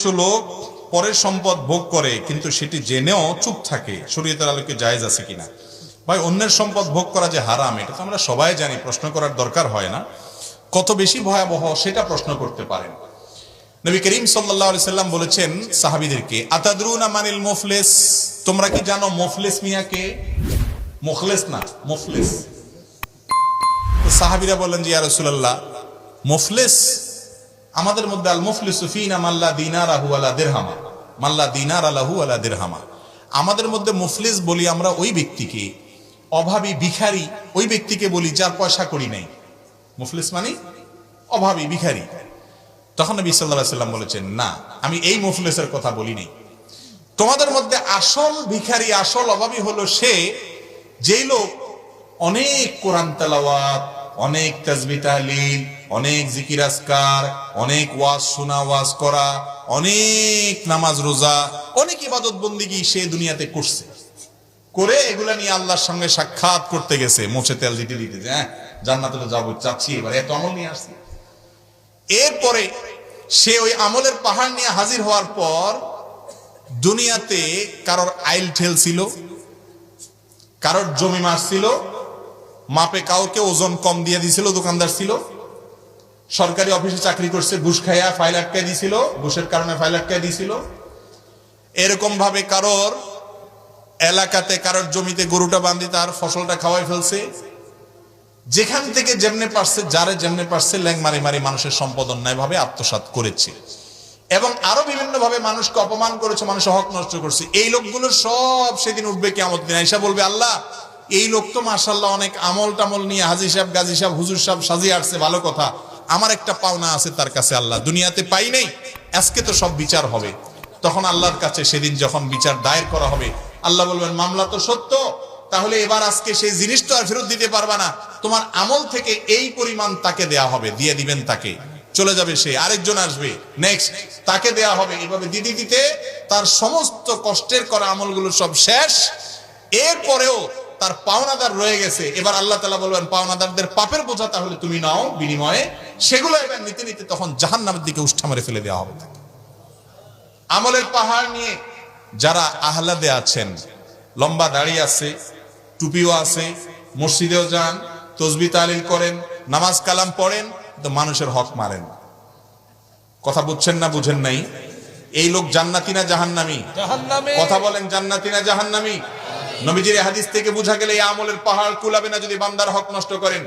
কিছু লোক পরের সম্পদ ভোগ করে, কিন্তু সেটি জেনেও চুপ থাকে, শরীয়তের আলোকে জায়েজ আছে কিনা। ভাই, অন্যের সম্পদ ভোগ করা যে হারাম, এটা তো আমরা সবাই জানি, প্রশ্ন করার দরকার হয় না। কত বেশি ভয়াবহ সেটা প্রশ্ন করতে পারেন। নবী করিম সাল্লাম বলেছেন সাহাবীদেরকে, আতাদরুনা মানিল মুফলিস? তোমরা কি জানো মুফলিস মিয়াকে মুখলেস না, মুফলিস। সাহাবিরা সাহাবীরা বললেন যে, ইয়া রাসূলুল্লাহ, মুফলিস আমাদের মধ্যে আল মুফলিসু ফিনা মাল্লা দিনার আহু আলা দিরহামা। মাল্লা দিনার আলাহু আলা দিরহামা। আমাদের মধ্যে মুফলিস বলি আমরা ওই ব্যক্তিকে, অভাবী, ভিখারি, ওই ব্যক্তিকে বলি যার পয়সা করি নাই। মুফলিস মানে অভাবী, ভিখারি। তখন নবী আলাইহি সাল্লাম বলেছেন, না, আমি এই মুফলিসের কথা বলি নাই। তোমাদের মধ্যে আসল ভিখারি, আসল অভাবী হলো সে, যেই লোক অনেক কোরআন তেলাওয়াত অনেক তাজবি তাহলিল, অনেক জিকির আসকার অনেক ওয়াজ শোনা, ওয়াজ করা, অনেক নামাজ রোজা, অনেক ইবাদত বন্দিগি সে দুনিয়াতে করছে। করে এগুলা নিয়ে আল্লাহর সঙ্গে সাক্ষাৎ করতে গেছে, মোছে তেল দিতে দিতে হ্যাঁ জান্নাতে যাব, চাচ্ছি এবার, এত আমল নিয়ে আসছি। এরপরে সে ওই আমলের পাহাড় নিয়ে হাজির হওয়ার পর দুনিয়াতে কারোর আইল ঠেল ছিল, কারোর জমি মাছ ছিল মাপে কাউকে ওজন কম দিয়ে দিছিল, দোকানদার ছিল। সরকারি অফিসে চাকরি করছে, ঘুষ খাইয়া ফাইল আটকায় দিছিল, ঘুষের কারণে ফাইল আটকায় দিছিল। এরকম ভাবে কারোর এলাকাতে, কারোর জমিতে গরুটা বান্ধি তার ফসলটা খাওয়াই ফেলছে। যেখান থেকে যেমনে পারছে, যারে যেমনে পারছে, ল্যাং মারি মারি মানুষের সম্পদ ভাবে আত্মসাৎ করেছে। এবং আরও বিভিন্ন ভাবে মানুষকে অপমান করেছে, মানুষের হক নষ্ট করছে। এই লোকগুলো সব সেদিন উঠবে কেমন দিন আইসা বলবে, আল্লাহ এই লোক তো মাসাল্লাহ অনেক আমল টামল নিয়ে হাজি সাহেব, গাজী সাহেব, হুজুর সাহেব সাজিয়ে আসছে, ভালো কথা। আমার একটা পাওনা আছে তার কাছে আল্লাহ। দুনিয়াতে পাই নেই, আজকে তো সব বিচার হবে। তখন আল্লাহর কাছে সেদিন যখন বিচার দায়ের করা হবে, আল্লাহ বলবেন, মামলা তো সত্য, তাহলে এবার আজকে সেই জিনিস তো আর ফেরত দিতে পারবা না। তোমার আমল থেকে এই পরিমাণ তাকে দেয়া হবে, দিয়ে দিবেন তাকে। চলে যাবে সে, আরেকজন আসবে নেক্সট তাকে দেয়া হবে। এভাবে দিতে দিতে তার সমস্ত কষ্টের করা আমলগুলো সব শেষ। এরপরেও তার পাওনাদার রয়ে গেছে। এবার আল্লাহ তালা বলবেন পাওনাদারদের পাপের বোঝা তাহলে তুমি নাও বিনিময়ে। সেগুলো এবার নিতে নিতে তখন জাহান নামের দিকে উষ্ঠা মেরে ফেলে দেওয়া হবে আমলের পাহাড় নিয়ে যারা আহ্লাদে আছেন লম্বা দাড়ি আছে টুপিও আছে মসজিদেও যান তসবি তালিল করেন নামাজ কালাম পড়েন তো মানুষের হক মারেন কথা বুঝছেন না বুঝেন নাই? এই লোক জান্নাতি না জাহান্নামি? জাহান্নামে। কথা বলেন জান্নাতি না জাহান্নামি? নবীজির হাদিস থেকে বোঝা গেলে এই আমলের পাহাড় কুলাবে না যদি বান্দার হক নষ্ট করেন।